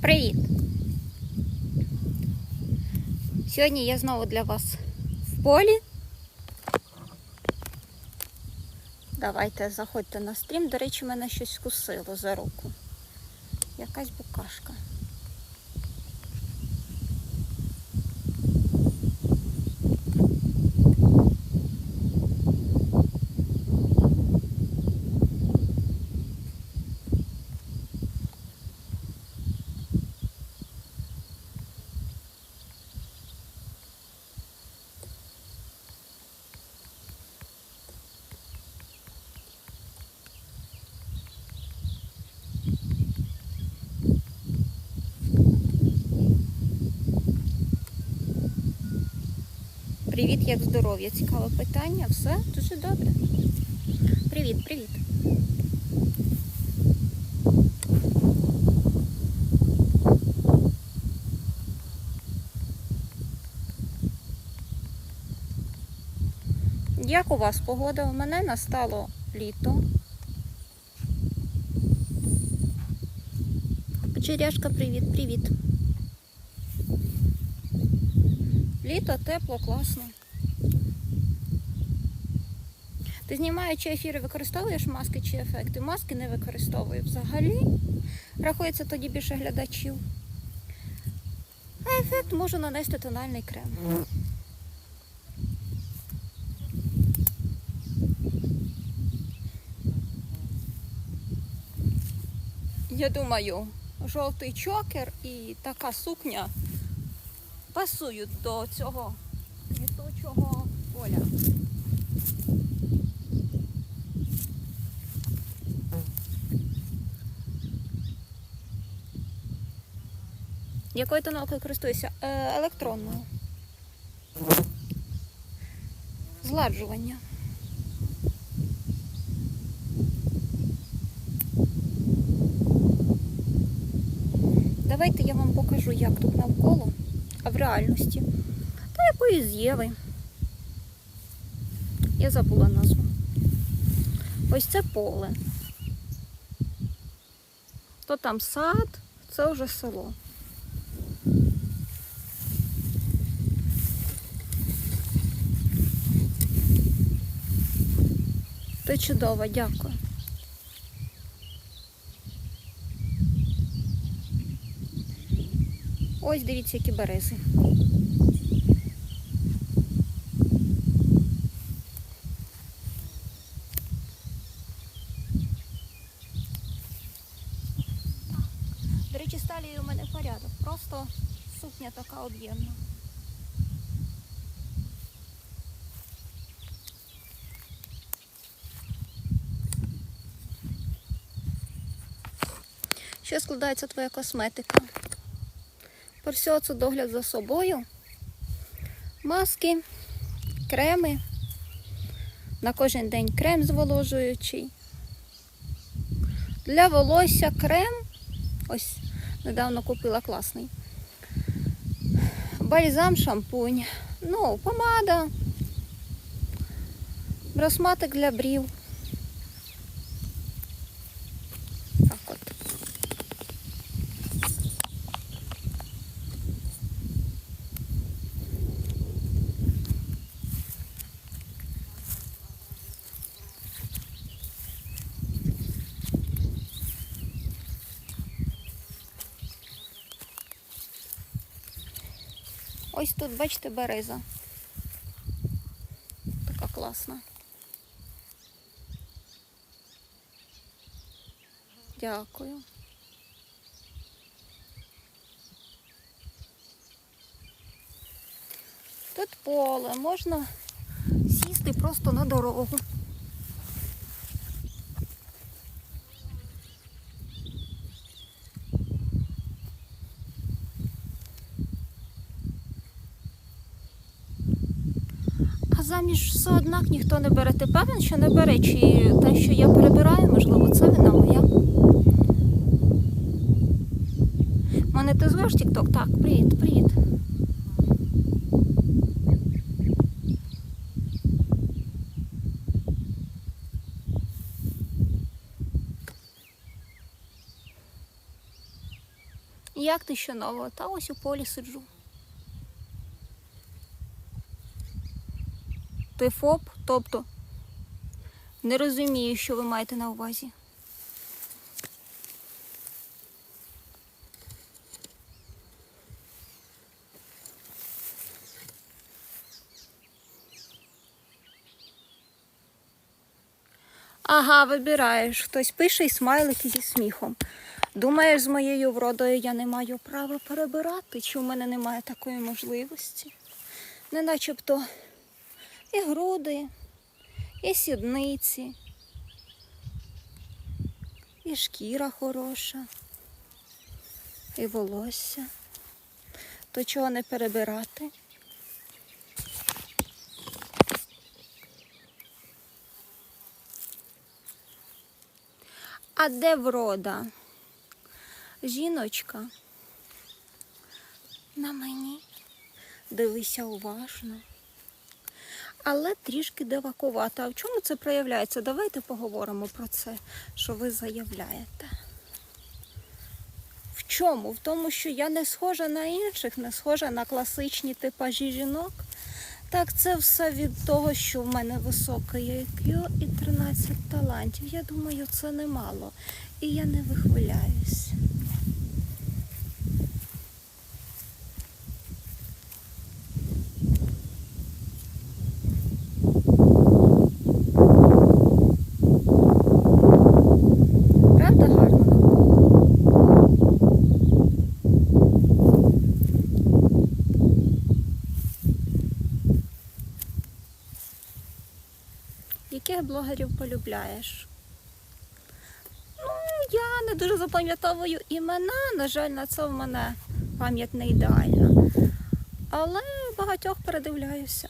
Привіт! Сьогодні я знову для вас в полі. Давайте заходьте на стрім. До речі, мене щось кусило за руку. Якась букашка. Привіт, як здоров'я? Цікаве питання. Все дуже добре. Привіт, привіт. Як у вас погода? У мене настало літо. Черяшка, привіт, привіт. Літо тепло, класно. Ти знімаючи ефіри, використовуєш маски чи ефекти? Маски не використовую взагалі. Рахується тоді більше глядачів. А ефект можу нанести тональний крем. Я думаю, жовтий чокер і така сукня пасують до цього літучого поля. Якою тоналкою користуюся? Е, електронною. Зладжування. Давайте я вам покажу, як тут навколо, а в реальності. Та якоїсь Єви. Я забула назву. Ось це поле. То там сад, це вже село. То чудово, дякую. Ось дивіться, які берези. До речі, з у мене порядок. Просто сукня така об'ємна. Що складається твоя косметика? Це догляд за собою. Маски, креми. На кожен день крем зволожуючий. Для волосся крем. Ось недавно купила класний. Бальзам, шампунь. Ну, помада. Бросматик для брів. Ось тут, бачите, береза. Така класна. Дякую. Тут поле, можна сісти просто на дорогу. Заміж все однак ніхто не бере. Ти певен, що не бере? Чи те, що я перебираю, можливо, це вина моя. Монетизуєш TikTok? Так, привіт, привіт. Як ти що нового? Та ось у полі сиджу. Ти ФОП, тобто не розумію, що ви маєте на увазі. Ага, вибираєш. Хтось пише і смайлики зі сміхом. Думаєш, з моєю вродою я не маю права перебирати, чи в мене немає такої можливості? Не начебто і груди, і сідниці, і шкіра хороша, і волосся. То чого не перебирати? А де врода? Жіночка, на мені дивися уважно. Але трішки дивакувата. А в чому це проявляється? Давайте поговоримо про це, що ви заявляєте. В чому? В тому, що я не схожа на інших, не схожа на класичні типажі жінок. Так, це все від того, що в мене високе IQ і 13 талантів. Я думаю, це немало. І я не вихваляюсь. Полюбляєш? Ну, я не дуже запам'ятовую імена. На жаль, на це в мене пам'ять не ідеальна. Але багатьох передивляюся.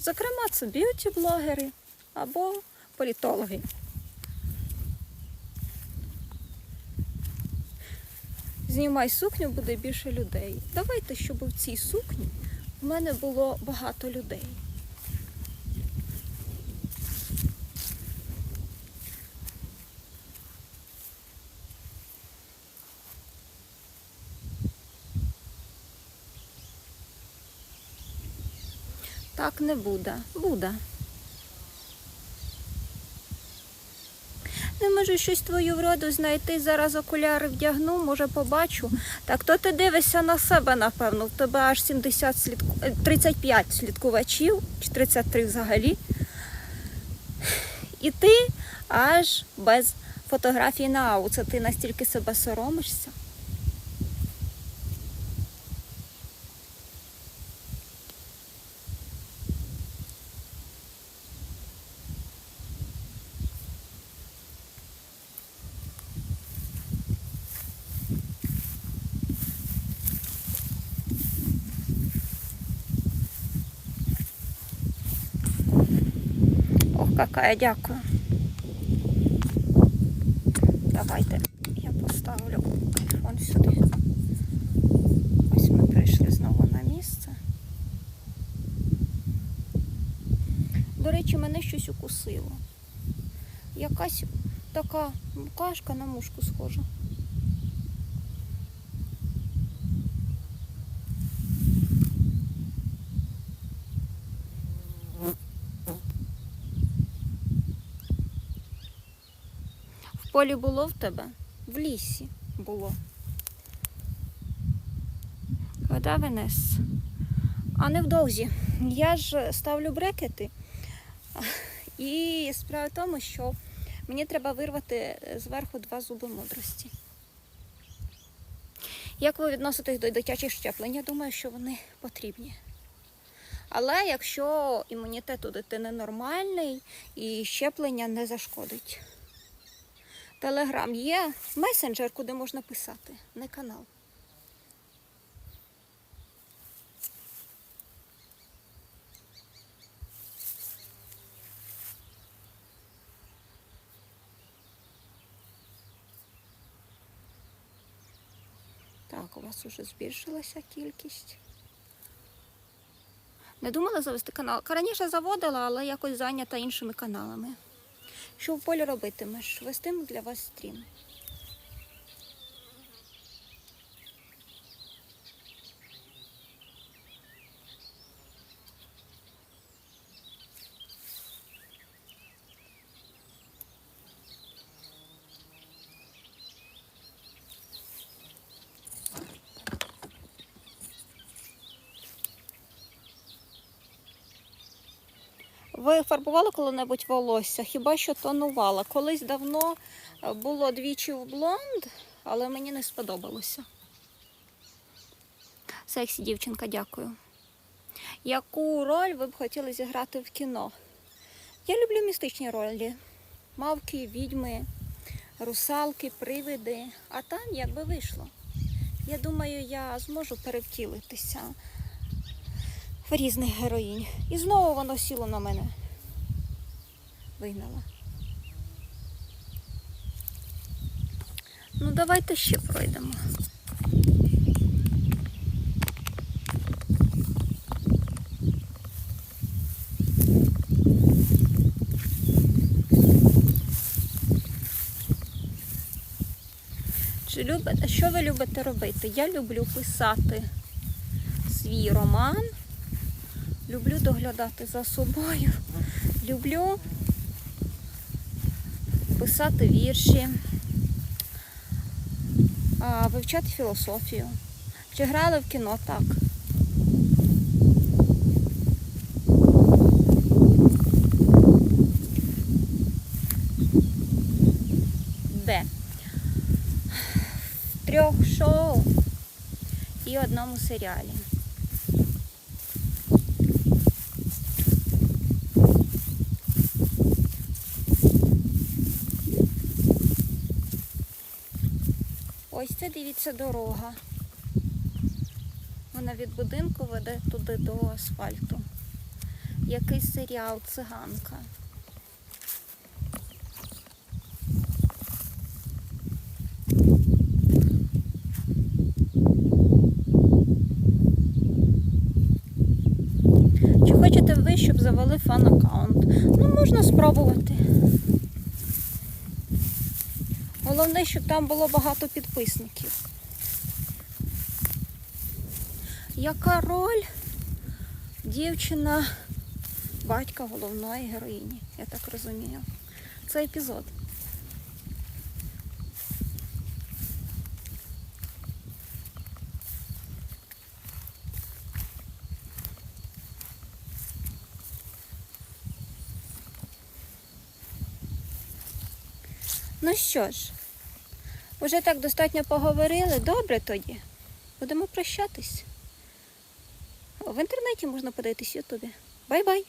Зокрема, це б'юті-блогери або політологи. Знімай сукню, буде більше людей. Давайте, щоб в цій сукні в мене було багато людей. Так не буде. Буде. Не можу щось твою вроду знайти. Зараз окуляри вдягну, може побачу. Так то ти дивишся на себе, напевно. В тебе аж 70 слідку... е, 35 слідкувачів, чи 33 взагалі. І ти аж без фотографій на ау. Це ти настільки себе соромишся. Какая, дякую. Давайте я поставлю айфон сюди. Ось ми прийшли знову на місце. До речі, мене щось укусило. Якась така мукашка на мушку схожа. Полі було в тебе? В лісі було. Вода винес. А невдовзі. Я ж ставлю брекети. І справа в тому, що мені треба вирвати зверху два зуби мудрості. Як ви відноситесь до дитячих щеплень? Я думаю, що вони потрібні. Але якщо імунітет у дитини нормальний і щеплення не зашкодить. Телеграм є месенджер, куди можна писати, не канал. Так, у вас уже збільшилася кількість. Не думала завести канал. Раніше заводила, але якось зайнята іншими каналами. Що в полі робитимеш? Вестим для вас стрім. Ви фарбували коли-небудь волосся? Хіба що тонувала? Колись давно е, було двічі в блонд, але мені не сподобалося. Сексі дівчинка, дякую. Яку роль ви б хотіли зіграти в кіно? Я люблю містичні ролі. Мавки, відьми, русалки, привиди. А там як би вийшло. Я думаю, я зможу перевтілитися різних героїнь. І знову воно сіло на мене. Вигнала. Ну, давайте ще пройдемо. Чи любите, що ви любите робити? Я люблю писати свій роман, люблю доглядати за собою, люблю писати вірші, вивчати філософію. Чи грали в кіно так? Де? В трьох шоу і одному серіалі. Ось це дивіться дорога. Вона від будинку веде туди до асфальту. Якийсь серіал циганка. Чи хочете ви, щоб завели фан-аккаунт? Ну, можна спробувати. Головне, щоб там було багато підписників. Яка роль дівчина батька головної героїні, я так розумію. Це епізод. Ну що ж, вже так достатньо поговорили. Добре тоді. Будемо прощатись. В інтернеті можна подивитись в Ютубі. Бай-бай!